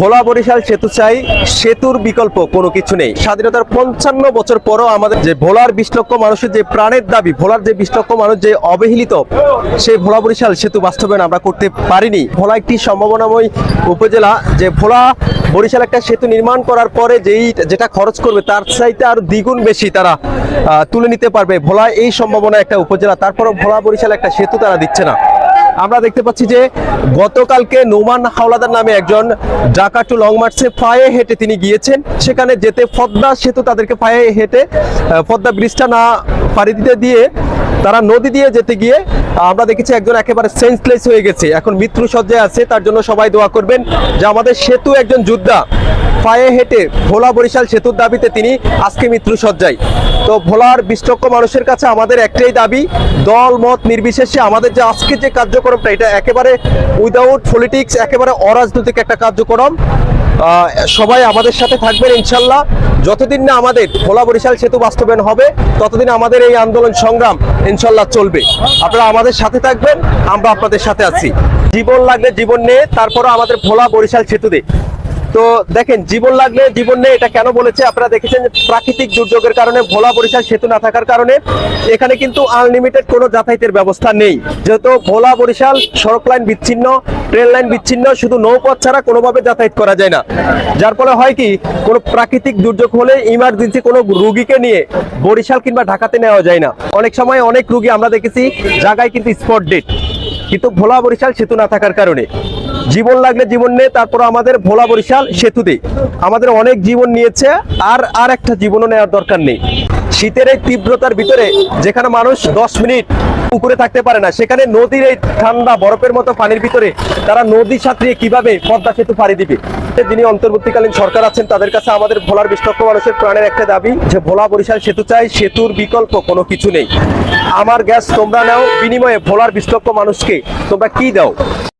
ভোলা বরিশাল সেতু চাই, সেতুর বিকল্প কোনো কিছু নেই। স্বাধীনতার পঞ্চান্ন বছর পরও আমাদের যে ভোলার বিশ লক্ষ মানুষের যে প্রাণের দাবি, ভোলার যে বিশ লক্ষ মানুষ যে অবহেলিত, সেই ভোলা বরিশাল সেতু বাস্তবায়ন আমরা করতে পারিনি। ভোলা একটি সম্ভাবনাময় উপজেলা, যে ভোলা বরিশাল একটা সেতু নির্মাণ করার পরে যেই, যেটা খরচ করবে, তার চাইতে আরও দ্বিগুণ বেশি তারা তুলে নিতে পারবে। ভোলা এই সম্ভাবনা একটা উপজেলা, তারপরও ভোলা বরিশাল একটা সেতু তারা দিচ্ছে না। আমরা দেখতে পাচ্ছি যে গতকালকে নোমান হাওলাদার নামে একজন ঢাকা টু লং মার্চে পায়ে হেঁটে তিনি গিয়েছেন। সেখানে যেতে পদ্মা সেতু তাদেরকে পায়ে হেঁটে পদ্মা ব্রিজটা না পাড়ি দিতে দিয়ে তারা নদী দিয়ে যেতে গিয়ে আমরা দেখেছি একজন একেবারে সেন্সলেস হয়ে গেছে। এখন মৃত্যু সজ্জায় আছে, তার জন্য সবাই দোয়া করবেন যে আমাদের সেতু একজন যোদ্ধা, পায়ে হেঁটে ভোলা বরিশাল সেতুর দাবিতে তিনি আজকে মৃত্যু সজ্জায় তো ভোলার লক্ষ মানুষের কাছে আমাদের একটাই দাবি, দল, মত নির্বিশেষে আমাদের যে আজকে যে কার্যক্রমটা, এটা একেবারে উইদাউট পলিটিক্স একেবারে অরাজনৈতিক একটা কার্যক্রম। সবাই আমাদের সাথে থাকবেন ইনশাল্লাহ। যতদিন না আমাদের ভোলা বরিশাল সেতু বাস্তবায়ন হবে, ততদিন আমাদের এই আন্দোলন সংগ্রাম ইনশাল্লাহ চলবে। আপনারা আমাদের সাথে থাকবেন, আমরা আপনাদের সাথে আছি। জীবন লাগলে জীবন নিয়ে তারপরে আমাদের ভোলা বরিশাল সেতু সেতুতে। তো দেখেন, জীবন লাগলে জীবন নেই এটা কেন বলেছে? আপনারা দেখেছেন প্রাকৃতিক দুর্যোগের কারণে ভোলা বরিশাল সেতু না থাকার কারণে এখানে কিন্তু আনলিমিটেড কোনো যাতায়াতের ব্যবস্থা নেই। যেহেতু ভোলা বরিশাল সড়ক লাইন বিচ্ছিন্ন ট্রেন লাইন বিচ্ছিন্ন, শুধু নৌপথ ছাড়া কোনোভাবে যাতায়াত করা যায় না। যার ফলে হয় কি, কোনো প্রাকৃতিক দুর্যোগ হলে ইমার্জেন্সি কোনো রুগীকে নিয়ে বরিশাল কিংবা ঢাকাতে নেওয়া যায় না। অনেক সময় অনেক রুগী আমরা দেখেছি জায়গায় কিন্তু স্পট ডেট কিন্তু ভোলা বরিশাল সেতু না থাকার কারণে। জীবন লাগলে জীবন নেই তারপর আমাদের ভোলা বরিশাল সেতু সেতুতে। আমাদের অনেক জীবন নিয়েছে, আর আর একটা জীবনও নেওয়ার দরকার নেই। শীতের এই তীব্রতার ভিতরে যেখানে মানুষ দশ মিনিট পুকুরে থাকতে পারে না, সেখানে নদীর এই ঠান্ডা বরফের মতো পানির ভিতরে তারা নদী সাঁতরিয়ে কীভাবে পদ্মা সেতু পাড়ি দিবে? যিনি অন্তর্বর্তীকালীন সরকার আছেন, তাদের কাছে আমাদের ভোলার বিশ মানুষের প্রাণের একটা দাবি যে ভোলা বরিশাল সেতু চাই, সেতুর বিকল্প কোনো কিছু নেই। আমার গ্যাস তোমরা নাও, বিনিময়ে ভোলার বিশ মানুষকে তোমরা কি দাও?